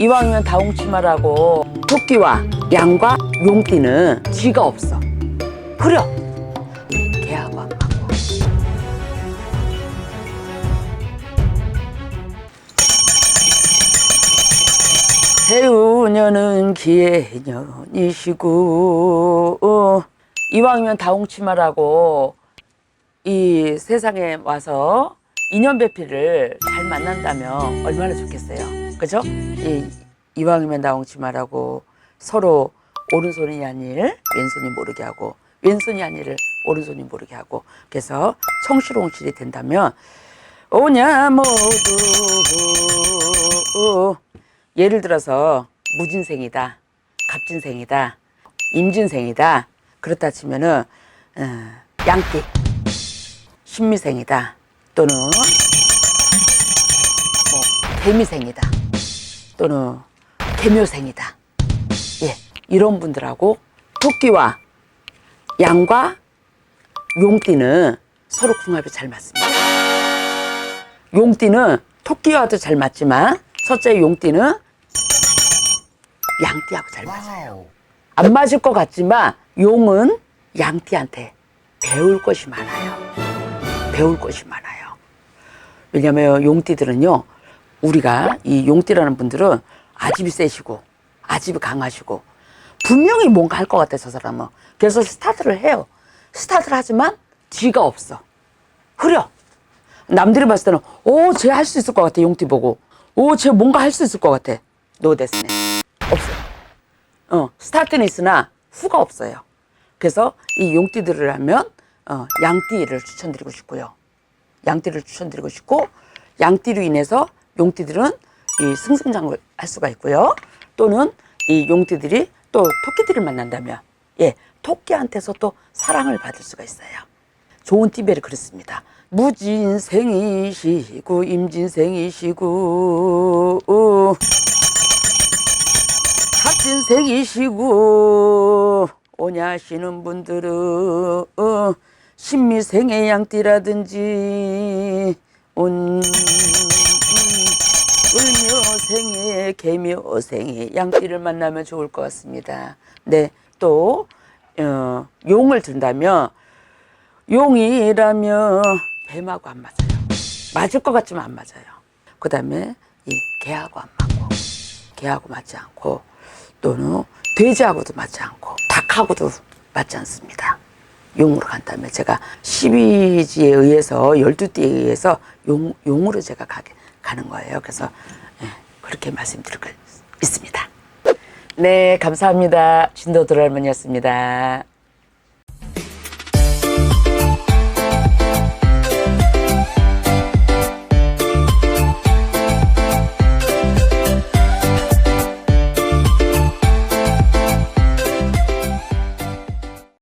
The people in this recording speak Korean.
이왕이면 다홍치마라고 토끼와 양과 용띠는 쥐가 없어. 그려. 개하고 안 맞고. 해우년은 기해년이시고 어, 이왕이면 다홍치마라고 이 세상에 와서 인연 배필을 잘 만난다면 얼마나 좋겠어요. 그죠? 이, 이왕이면 다홍치마라고 서로 오른손이 아닐 왼손이 모르게 하고 왼손이 아니를 오른손이 모르게 하고. 그래서 청실홍실이 된다면 오냐 모두 예를 들어서 무진생이다 갑진생이다 임진생이다. 그렇다 치면은 어, 양띠 신미생이다 또는 뭐 개미생이다 또는 개묘생이다 예 이런 분들하고 토끼와 양과 용띠는 서로 궁합이 잘 맞습니다. 용띠는 토끼와도 잘 맞지만 첫째 용띠는 양띠하고 잘 맞아요. 안 맞을 것 같지만 용은 양띠한테 배울 것이 많아요. 배울 것이 많아요. 왜냐면 용띠들은요, 우리가 이 용띠라는 분들은 아집이 세시고 아집이 강하시고 분명히 뭔가 할 것 같아 저 사람은. 그래서 스타트를 해요. 스타트를 하지만 뒤가 없어. 흐려. 남들이 봤을 때는 오, 쟤 할 수 있을 것 같아 용띠 보고. 오, 쟤 뭔가 할 수 있을 것 같아. 노데스네. 없어요. 어, 스타트는 있으나 후가 없어요. 그래서 이 용띠들을 하면 어, 양띠를 추천드리고 싶고요. 양띠를 추천드리고 싶고 양띠로 인해서 용띠들은 이 승승장구를 할 수가 있고요. 또는 이 용띠들이 또 토끼들을 만난다면 예 토끼한테서 또 사랑을 받을 수가 있어요. 좋은 띠별이 그렇습니다. 무진생이시고 임진생이시고 어, 갑진생이시고 오냐시는 분들은 어, 신미생의 양띠라든지 온 을묘생의 개묘생의 양띠를 만나면 좋을 것 같습니다. 네, 또 어, 용을 든다면 용이라면 뱀하고 안 맞아요. 맞을 것 같지만 안 맞아요. 그 다음에 이 개하고 안 맞고 개하고 맞지 않고 또는 돼지하고도 맞지 않고 닭하고도 맞지 않습니다. 용으로 간다면 제가 12지에 의해서 12띠에 의해서 용, 용으로 제가 가게, 가는 거예요. 그래서 예, 그렇게 말씀드릴 거 있습니다. 네, 감사합니다. 진도들 할머니였습니다.